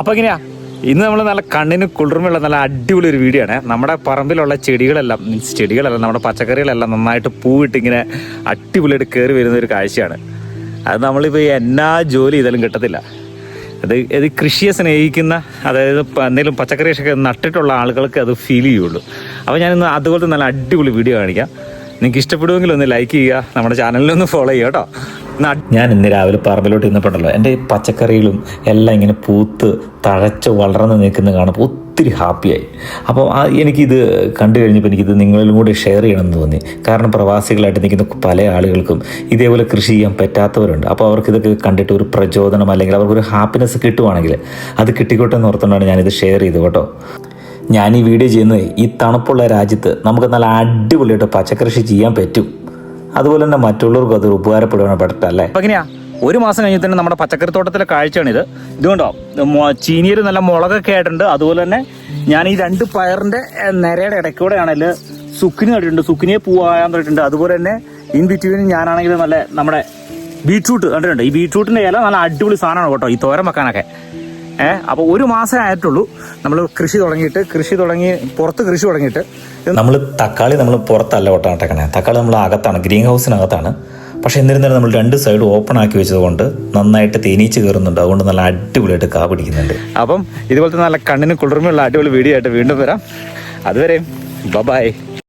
അപ്പോൾ എങ്ങനെയാ? ഇന്ന് നമ്മൾ നല്ല കണ്ണിന് കുളിർമയുള്ള നല്ല അടിപൊളി ഒരു വീഡിയോ ആണ്. നമ്മുടെ പറമ്പിലുള്ള ചെടികളെല്ലാം മീൻസ് ചെടികളെല്ലാം നമ്മുടെ പച്ചക്കറികളെല്ലാം നന്നായിട്ട് പൂവിട്ട് ഇങ്ങനെ അടിപൊളിയായിട്ട് കയറി വരുന്ന ഒരു കാഴ്ചയാണ്. അത് നമ്മളിപ്പോൾ എന്നാ ജോലി ചെയ്താലും കിട്ടത്തില്ല. അത് ഇത് കൃഷിയെ സ്നേഹിക്കുന്ന അതായത് എന്തെങ്കിലും പച്ചക്കറിയൊക്കെ നട്ടിട്ടുള്ള ആളുകൾക്ക് അത് ഫീൽ ചെയ്യുള്ളൂ. അപ്പോൾ ഞാനിന്ന് അതുപോലത്തെ നല്ല അടിപൊളി വീഡിയോ കാണിക്കാം. നിങ്ങൾക്ക് ഇഷ്ടപ്പെടുമെങ്കിൽ ഒന്ന് ലൈക്ക് ചെയ്യുക നമ്മുടെ ചാനലിലൊന്ന് ഫോളോ ചെയ്യുക കേട്ടോ. ഞാൻ ഇന്ന് രാവിലെ പറമ്പിലോട്ട് ഇന്നപ്പെട്ടല്ലോ എന്റെ ഈ പച്ചക്കറികളും എല്ലാം ഇങ്ങനെ പൂത്ത് തഴച്ച് വളർന്ന് നിൽക്കുന്ന കാണുമ്പോൾ ഒത്തിരി ഹാപ്പിയായി അപ്പോൾ ആ എനിക്കിത് കണ്ടു കഴിഞ്ഞപ്പോൾ എനിക്കിത് നിങ്ങളിലും കൂടി ഷെയർ ചെയ്യണമെന്ന് തോന്നി. കാരണം പ്രവാസികളായിട്ട് നിൽക്കുന്ന പല ആളുകൾക്കും ഇതേപോലെ കൃഷി ചെയ്യാൻ പറ്റാത്തവരുണ്ട്. അപ്പോൾ അവർക്ക് ഇതൊക്കെ കണ്ടിട്ട് ഒരു പ്രചോദനം അല്ലെങ്കിൽ അവർക്കൊരു ഹാപ്പിനെസ് കിട്ടുവാണെങ്കിൽ അത് കിട്ടിക്കോട്ടെ എന്ന് ഓർത്തുകൊണ്ടാണ് ഞാനിത് ഷെയർ ചെയ്തത് കേട്ടോ. ഞാൻ ഈ വീഡിയോ ചെയ്യുന്നത് ഈ തണുപ്പുള്ള രാജ്യത്ത് നമുക്ക് നല്ല അടിപൊളിയായിട്ട് പച്ചക്കൃഷി ചെയ്യാൻ പറ്റും. അതുപോലെ തന്നെ മറ്റുള്ളവർക്കും അത് ഉപകാരപ്പെടുവാൻ പെട്ടല്ലേ അല്ലേ? എങ്ങനെയാ? ഒരു മാസം കഴിഞ്ഞ് തന്നെ നമ്മുടെ പച്ചക്കറി തോട്ടത്തിലെ കാഴ്ചയാണിത് ഇതുകൊണ്ടോ ചീനിയിൽ നല്ല മുളകൊക്കെ ആയിട്ടുണ്ട്. അതുപോലെ തന്നെ ഞാൻ ഈ രണ്ട് പയറിന്റെ നിരയുടെ ഇടയ്ക്കൂടെ ആണെങ്കിൽ സുക്കിനി നട്ടിട്ടുണ്ട്. സുക്കിനിയെ പൂവാൻ നട്ടിട്ടുണ്ട്. അതുപോലെ തന്നെ ഇൻ ബിറ്റ്വീൻ ഞാനാണെങ്കിൽ നല്ല നമ്മുടെ ബീട്രൂട്ട് കണ്ടിട്ടുണ്ട്. ഈ ബീട്രൂട്ടിന്റെ ഇല നല്ല അടിപൊളി സാധനമാണ് കേട്ടോ. ഈ തോരം വെക്കാനൊക്കെ. ഏഹ് അപ്പോൾ ഒരു മാസമേ ആയിട്ടുള്ളൂ നമ്മൾ കൃഷി തുടങ്ങിയിട്ട് കൃഷി തുടങ്ങി പുറത്ത് കൃഷി തുടങ്ങിയിട്ട്. നമ്മൾ തക്കാളി നമ്മൾ പുറത്തല്ല നട്ടേക്കണേ തക്കാളി നമ്മൾ അകത്താണ് ഗ്രീൻ ഹൗസിനകത്താണ്. പക്ഷെ എന്നിരുന്നാലും നമ്മൾ രണ്ട് സൈഡ് ഓപ്പൺ ആക്കി വെച്ചതുകൊണ്ട് നന്നായിട്ട് തേനീച്ച് കയറുന്നുണ്ട്. അതുകൊണ്ട് നല്ല അടിപൊളിയായിട്ട് കാ പിടിക്കുന്നുണ്ട്. അപ്പം ഇതുപോലത്തെ നല്ല കണ്ണിന് കുളിർമയുള്ള അടിപൊളി വീഡിയോ ആയിട്ട് വീണ്ടും വരാം. അതുവരെയും ബൈ